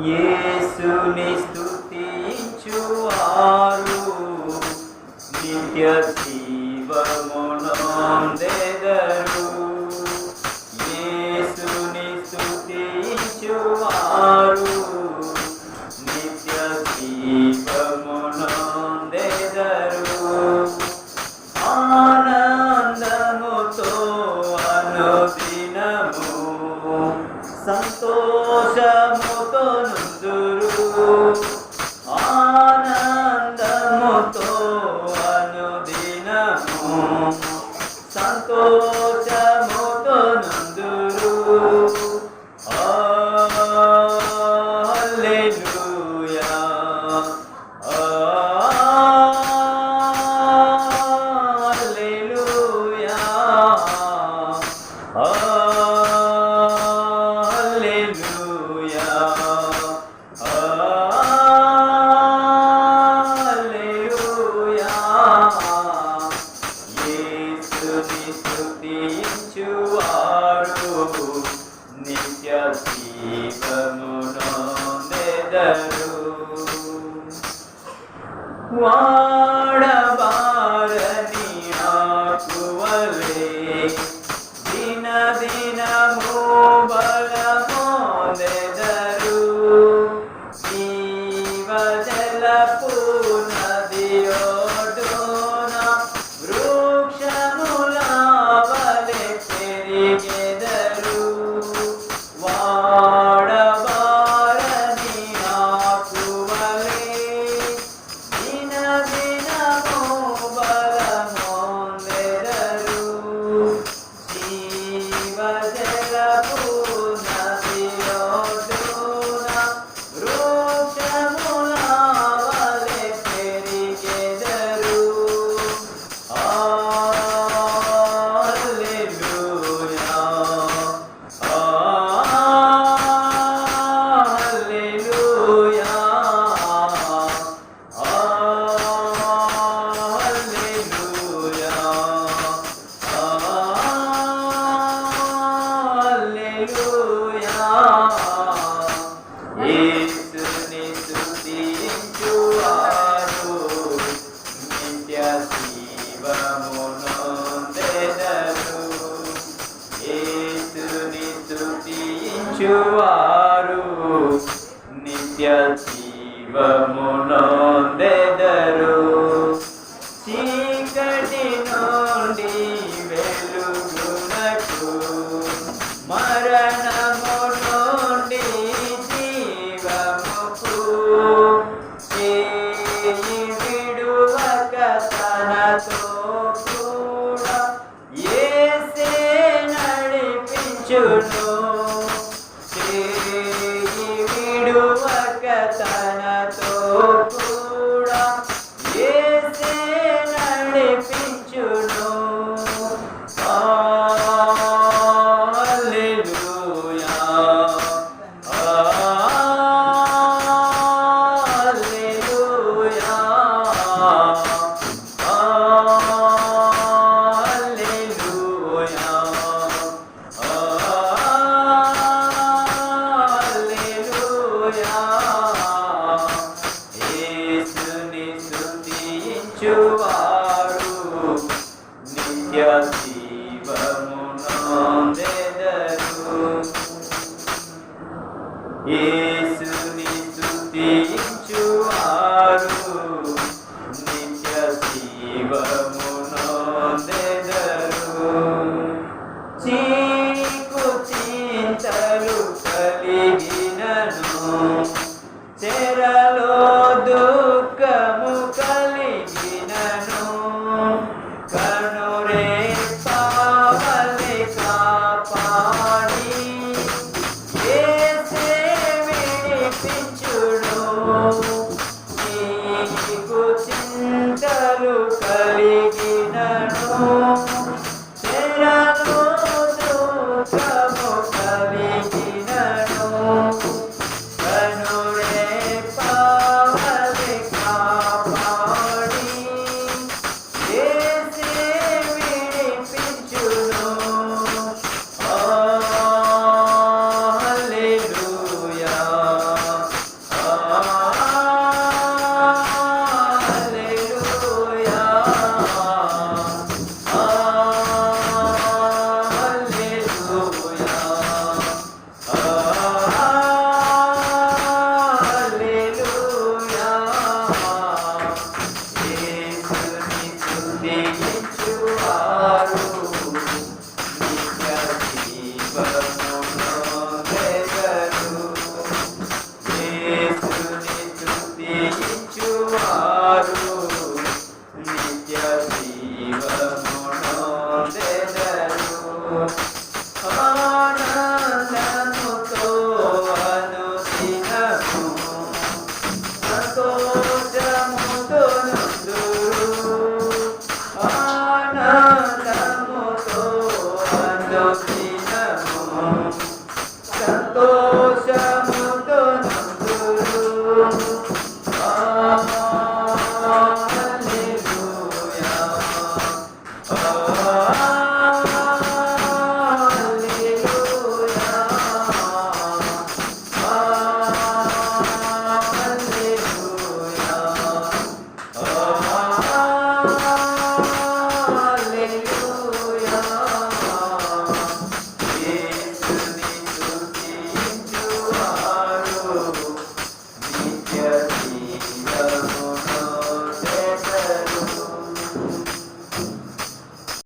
యేసుని స్తుతించువారు. నిత్య జీవమునందెదరు. యేసుని స్తుతించువారు. సంతోష Jesus. నిత్య జీవమునోందే 请注意 Música